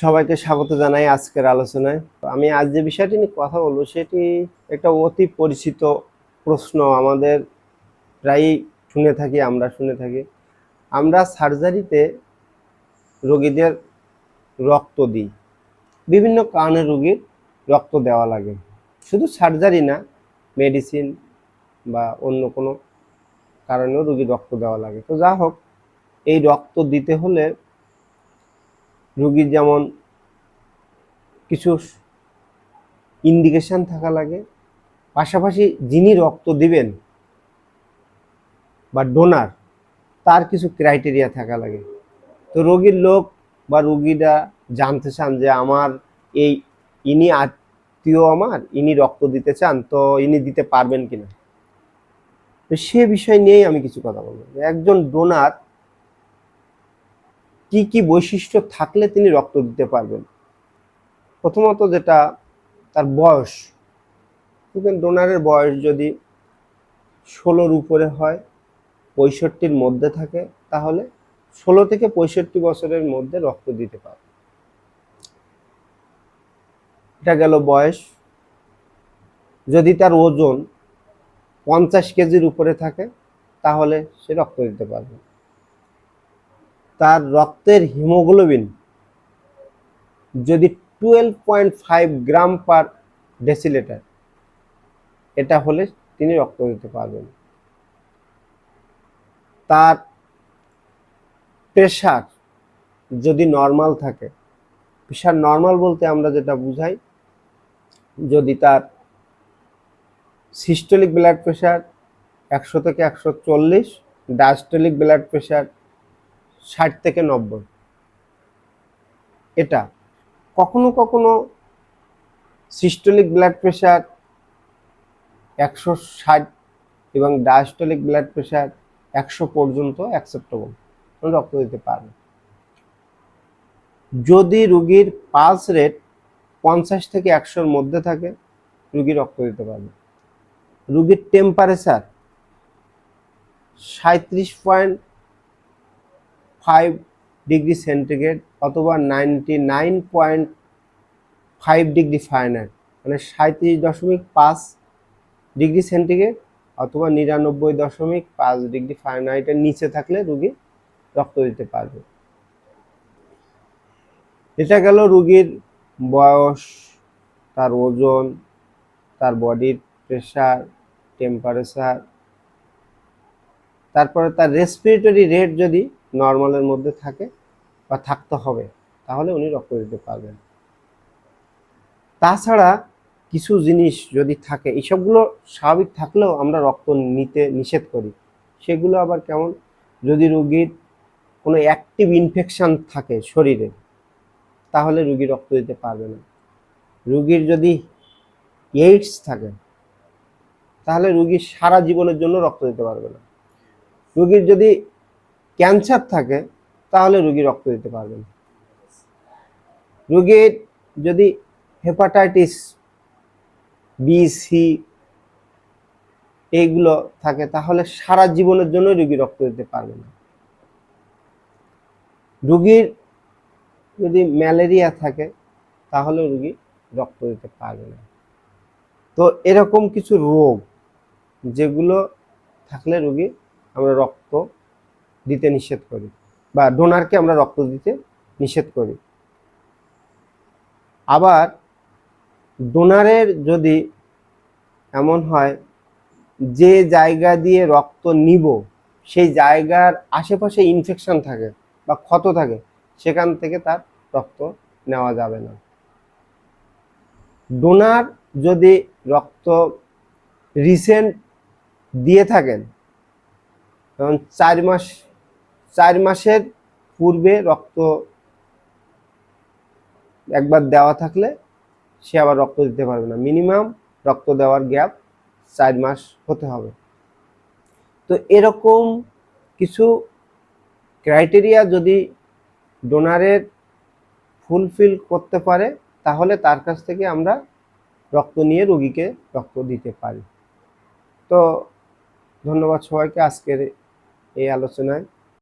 সবাইকে স্বাগত জানাই আজকের আলোচনায়। আমি আজ যে বিষয়টি নিয়ে কথা বলব, সেটি একটা অতি পরিচিত প্রশ্ন আমাদের প্রায়ই শুনে থাকি, আমরা শুনে থাকি। আমরা সার্জারিতে রোগীদের রক্ত দিই। বিভিন্ন কারণে রোগীর রক্ত দেওয়া লাগে। শুধু সার্জারি না, মেডিসিন বা অন্য কোনো কারণেও রোগীর রক্ত দেওয়া লাগে। তো যা হোক, এই রক্ত দিতে হলে রোগীর যেমন কিছু ইন্ডিকেশন থাকা লাগে, পাশাপাশি যিনি রক্ত দিবেন বা ডোনার তার কিছু ক্রাইটেরিয়া থাকা লাগে। তো রোগীর লোক বা রুগীরা জানতে চান যে আমার এই ইনি আত্মীয় আমার, ইনি রক্ত দিতে চান, তো ইনি দিতে পারবেন কিনা? তো সে বিষয় নিয়েই আমি কিছু কথা বলব। একজন ডোনার কি কি বৈশিষ্ট্য থাকলে তিনি রক্ত দিতে পারবেন? প্রথমত যেটা, তার বয়স। ডোনারের বয়স যদি ষোলোর উপরে হয়, পঁয়ষট্টির মধ্যে থাকে, তাহলে ষোলো থেকে পঁয়ষট্টি বছরের মধ্যে রক্ত দিতে পারে এটা গেল বয়স। যদি তার ওজন পঞ্চাশ কেজির উপরে থাকে, তাহলে সে রক্ত দিতে পারবে। তার রক্তের হিমোগ্লোবিন যদি twelve point five gram per decilitre এটা হলে তিনি রক্ত দিতে পারবেন। তার প্রেশার যদি নর্মাল থাকে প্রেশার নর্মাল বলতে আমরা যেটা বুঝাই, যদি তার সিস্টোলিক ব্লাড প্রেশার একশো থেকে একশো চল্লিশ ডায়াস্টোলিক ব্লাড প্রেশার ষাট থেকে নব্বই। এটা কখনো কখনো সিস্টোলিক ব্লাড প্রেশার একশো ষাট এবং ডায়াস্টোলিক ব্লাড প্রেশার একশো পর্যন্ত অ্যাকসেপ্টেবল রক্ত দিতে পারবে যদি রুগীর পালস রেট পঞ্চাশ থেকে একশোর মধ্যে থাকে, রুগী রক্ত দিতে পারবে। রুগীর টেম্পারেচার সাঁত্রিশ পয়েন্ট ফাইভ ডিগ্রি সেন্টিগ্রেড অথবা ninety nine point five degree Fahrenheit মানে সাঁত্রিশ দশমিক পাঁচ ডিগ্রি সেন্টিগ্রেড অথবা নিরানব্বই দশমিক পাঁচ ডিগ্রি ফারেনহাইটের নিচে থাকলে রুগী রক্ত দিতে পারবে। এটা গেল রুগীর বয়স, তার ওজন, তার বডির প্রেশার টেম্পারেচার তারপরে তার রেসপিরেটরি রেট যদি নর্মালের মধ্যে থাকে বা থাকতে হবে, তাহলে উনি রক্ত দিতে পারবেন। তাছাড়া কিছু জিনিস যদি থাকে, এইসবগুলো স্বাভাবিক থাকলেও আমরা রক্ত নিতে নিষেধ করি। সেগুলো আবার কেমন? যদি রুগীর কোনো অ্যাক্টিভ ইনফেকশন থাকে শরীরে, তাহলে রুগী রক্ত দিতে পারবে না। রুগীর যদি এইডস থাকে, তাহলে রুগী সারা জীবনের জন্য রক্ত দিতে পারবে না। রুগীর যদি ক্যান্সার থাকে, তাহলে রুগী রক্ত দিতে পারবে না রুগীর যদি হেপাটাইটিস বি, সি এইগুলো থাকে, তাহলে সারা জীবনের জন্য রুগী রক্ত দিতে পারবে না। রুগীর যদি ম্যালেরিয়া থাকে, তাহলে রুগী রক্ত দিতে পারবে না। তো এরকম কিছু রোগ, যেগুলো থাকলে রুগী আমরা রক্ত দিতে নিষেধ করি বা ডোনারকে আমরা রক্ত দিতে নিষেধ করি। আবার ডোনারের যদি এমন হয়, যে জায়গা দিয়ে রক্ত নিব, সেই জায়গার আশেপাশে ইনফেকশন থাকে বা ক্ষত থাকে, সেখান থেকে তার রক্ত নেওয়া যাবে না। ডোনার যদি রক্ত রিসেন্ট দিয়ে থাকেন যেমন চার মাস চার মাসের পূর্বে রক্ত একবার দেওয়া থাকলে সে আবার রক্ত দিতে পারবে না। মিনিমাম রক্ত দেওয়ার গ্যাপ চার মাস হতে হবে। তো এরকম কিছু ক্রাইটেরিয়া যদি ডোনারের ফুলফিল করতে পারে, তাহলে তার কাছ থেকে আমরা রক্ত নিয়ে রোগীকে রক্ত দিতে পারি। তো ধন্যবাদ সবাইকে আজকের এই আলোচনায়।